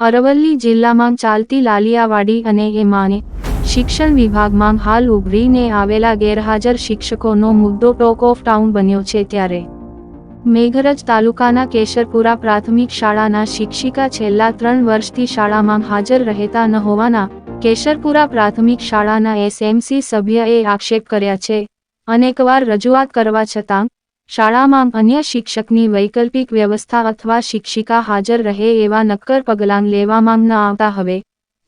અરવલ્લી જિલ્લામાં ચાલતી લાલિયાવાડી અને એમાને શિક્ષણ વિભાગમાં હાલ ઉભરીને આવેલા ગેરહાજર શિક્ષકોનો મુદ્દો ટોક ઓફ ટાઉન બન્યો છે ત્યારે મેઘરજ તાલુકાના કેશરપુરા પ્રાથમિક શાળાના શિક્ષિકા છેલ્લા ત્રણ વર્ષથી શાળામાં હાજર રહેતા ન હોવાના કેશરપુરા પ્રાથમિક શાળાના એસએમસી સભ્યએ આક્ષેપ કર્યા છે. અનેકવાર રજૂઆત કરવા છતાં શાળામાં અન્ય શિક્ષકની વૈકલ્પિક વ્યવસ્થા અથવા શિક્ષિકા હાજર રહે એવા નક્કર પગલાં લેવામાં ન આવતા હવે.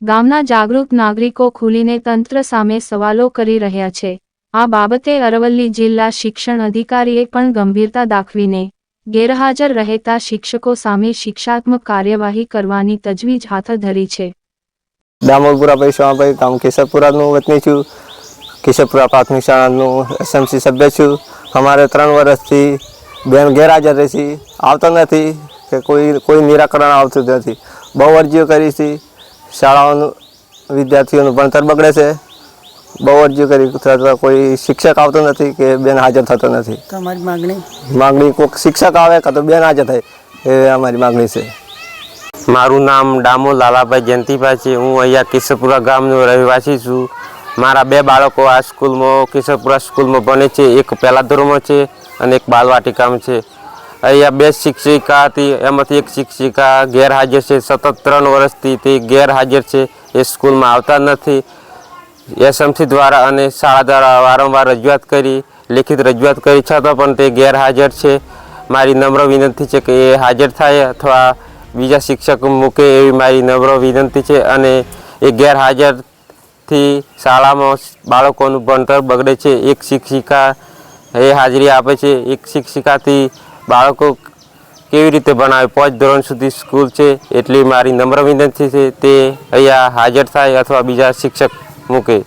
ગામના જાગૃત નાગરિકો ખુલીને તંત્ર સામે સવાલો કરી રહ્યા છે. આ બાબતે અરવલ્લી જિલ્લા શિક્ષણ અધિકારીએ પણ ગંભીરતા દાખવીને ગેરહાજર રહેતા શિક્ષકો સામે શિક્ષાત્મક કાર્યવાહી કરવાની તજવીજ હાથ ધરી છે. દામોદપુરા પૈસામાં ગામ કેશરપુરાનું વતની છું. કેશરપુરા પ્રાથમિક શાળાનું એસએમસી સભ્ય છું. અમારે ત્રણ વર્ષથી બેન ગેરહાજર રહી છે. આવતા નથી કે કોઈ કોઈ નિરાકરણ આવતું નથી. બહુ અરજીઓ કરી છે. શાળાઓનું વિદ્યાર્થીઓનું ભણતર બગડે છે. બહુ અરજીઓ કરી. કોઈ શિક્ષક આવતો નથી કે બેન હાજર થતો નથી. તમારી માગણી? માગણી કોઈક શિક્ષક આવે કાં તો બેન હાજર થાય. એ અમારી માગણી છે. મારું નામ ડામો લાલાભાઈ જયંતિભાઈ છે. હું અહીંયા કિશોરપુરા ગામનો રહેવાસી છું. મારા બે બાળકો આ સ્કૂલમાં, કિશોરપુરા સ્કૂલમાં ભણે છે. એક પહેલા ધોરણમાં છે અને એક બાલવાટિકામાં છે. અહીંયા બે શિક્ષિકા હતી, એમાંથી એક શિક્ષિકા ગેરહાજર છે. સતત ત્રણ વર્ષથી તે ગેરહાજર છે. એ સ્કૂલમાં આવતા નથી. એસએમસી દ્વારા અને શાળા દ્વારા વારંવાર રજૂઆત કરી, લેખિત રજૂઆત કરી છતાં પણ તે ગેરહાજર છે. મારી નમ્ર વિનંતી છે કે એ હાજર થાય અથવા બીજા શિક્ષક મૂકે એવી મારી નમ્ર વિનંતી છે અને એ ગેરહાજરથી શાળામાં બાળકોનું ભણતર બગડે છે. એક શિક્ષિકા એ હાજરી આપે છે. એક શિક્ષિકાથી બાળકો કેવી રીતે ભણાવે? પાંચ ધોરણ સુધી સ્કૂલ છે. એટલી મારી નમ્ર વિનંતી છે. તે અહીંયા હાજર થાય અથવા બીજા શિક્ષક મૂકે.